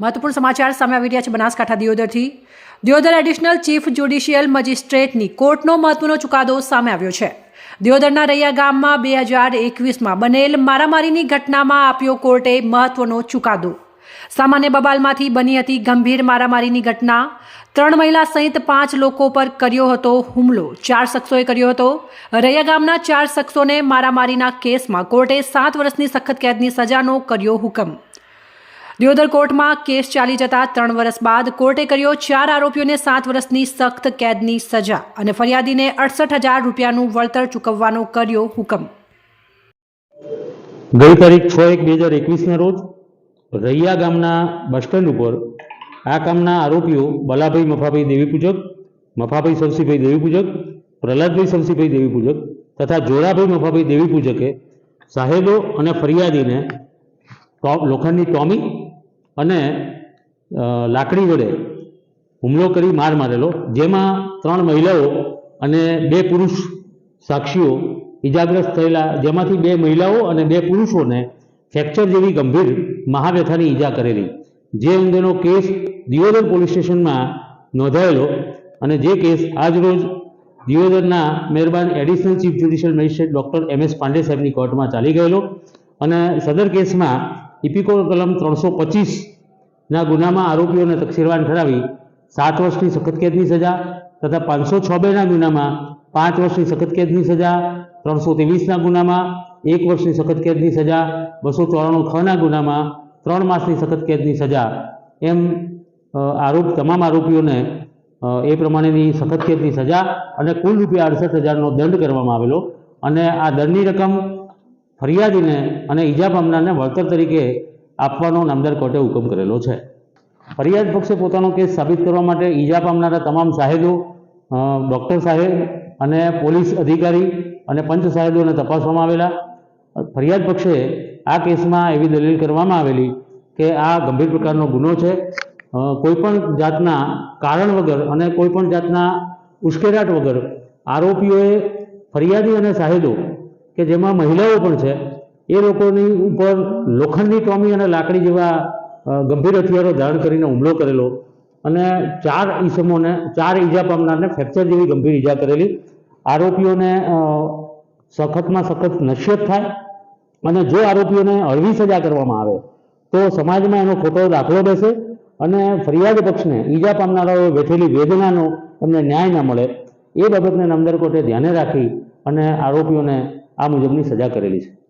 મહત્વપૂર્ણ સમાચાર સામે આવી રહ્યા છે બનાસકાંઠા દિયોદરથી. દિયોદર એડિશનલ ચીફ જ્યુડિશિયલ મજિસ્ટ્રેટની કોર્ટનો મહત્વનો ચુકાદો સામે આવ્યો છે. દિયોદરના રૈયા ગામમાં બે હજાર એકવીસમાં બનેલ મારામારીની ઘટનામાં આપ્યો કોર્ટે મહત્વનો ચુકાદો. સામાન્ય બબાલમાંથી બની હતી ગંભીર મારામારીની ઘટના. ત્રણ મહિલા સહિત પાંચ લોકો પર કર્યો હતો હુમલો. ચાર શખ્સોએ કર્યો હતો. રૈયા ગામના ચાર શખ્સોને મારામારીના કેસમાં કોર્ટે સાત વર્ષની સખત કેદની સજાનો કર્યો હુકમ. દિયોદર કોર્ટમાં કેસ ચાલી જતા ત્રણ વર્ષ બાદ કોર્ટે કર્યો ચાર આરોપીઓને સાત વર્ષની સખ્ત કેદની સજા અને ફરિયાદીને અડસઠ હજાર રૂપિયાનું વળતર ચૂકવવાનો કર્યો હુકમ. ગઈ તારીખ છ એક બે હજાર એકવીસના રોજ રૈયા ગામના બસ સ્ટેન્ડ ઉપર આ કામના આરોપીઓ બલાભાઈ મફાભાઈ દેવીપૂજક મફાભાઈ શમસીભાઈ દેવી પૂજક, પ્રહલાદભાઈ દેવી પૂજક તથા જોડાભાઈ મફાભાઈ દેવી પૂજકે સાહેબો અને ફરિયાદીને લોખંડની ટોમી અને લાકડી વડે હુમલો કરી માર મારેલો, જેમાં ત્રણ મહિલાઓ અને બે પુરુષ સાક્ષીઓ ઈજાગ્રસ્ત થયેલા, જેમાંથી બે મહિલાઓ અને બે પુરુષોને ફ્રેક્ચર જેવી ગંભીર મહાવ્યથાની ઈજા કરેલી. જે અંગેનો કેસ દિયોદર પોલીસ સ્ટેશનમાં નોંધાયેલો અને જે કેસ આજરોજ દિયોદરના મહેરબાન additional chief judicial magistrate doctor M S Pandey સાહેબની કોર્ટમાં ચાલી ગયેલો. અને સદર કેસમાં ઇપિકો કલમ ત્રણસો પચીસના ગુનામાં આરોપીઓને તકસીરવાન ઠરાવી સાત વર્ષની સખત કેદની સજા તથા પાંચસો છ બેના ગુનામાં પાંચ વર્ષની સખત કેદની સજા, ત્રણસો ત્રેવીસના ગુનામાં એક વર્ષની સખત કેદની સજા, બસો ચોરાણું ખના ગુનામાં ત્રણ માસની સખત કેદની સજા એમ આરોપ તમામ આરોપીઓને એ પ્રમાણેની સખત કેદની સજા અને કુલ રૂપિયા અડસઠ હજારનો દંડ કરવામાં આવેલો અને આ દંડની રકમ ફરિયાદીને અને ઈજા પામનારને વળતર તરીકે આપવાનો નામદાર કોર્ટે હુકમ કરેલો છે. ફરિયાદ પક્ષે પોતાનો કેસ સાબિત કરવા માટે ઈજા પામનારા તમામ સાહેબો ડૉક્ટર સાહેબ અને પોલીસ અધિકારી અને પંચ સાહેબોને તપાસવામાં આવેલા. ફરિયાદ પક્ષે આ કેસમાં એવી દલીલ કરવામાં આવેલી કે આ ગંભીર પ્રકારનો ગુનો છે. કોઈપણ જાતના કારણ વગર અને કોઈપણ જાતના ઉશ્કેરાટ વગર આરોપીઓએ ફરિયાદી અને સાહેદો કે જેમાં મહિલાઓ પણ છે, એ લોકોની ઉપર લોખંડની ટોમી અને લાકડી જેવા ગંભીર હથિયારો ધારણ કરીને હુમલો કરેલો અને ચાર ઈસમોને, ચાર ઈજા પામનારને ફ્રેક્ચર જેવી ગંભીર ઈજા કરેલી. આરોપીઓને સખતમાં સખત નશ્યત થાય અને જો આરોપીઓને હળવી સજા કરવામાં આવે, તો સમાજમાં એનો ખોટો દાખલો બેસે અને ફરિયાદ પક્ષને ઈજા પામનારાઓએ વેઠેલી વેદનાનો એમને ન્યાય ના મળે, એ બાબતને નામદાર કોર્ટે ધ્યાને રાખી અને આરોપીઓને આ મુજબની સજા કરેલી છે.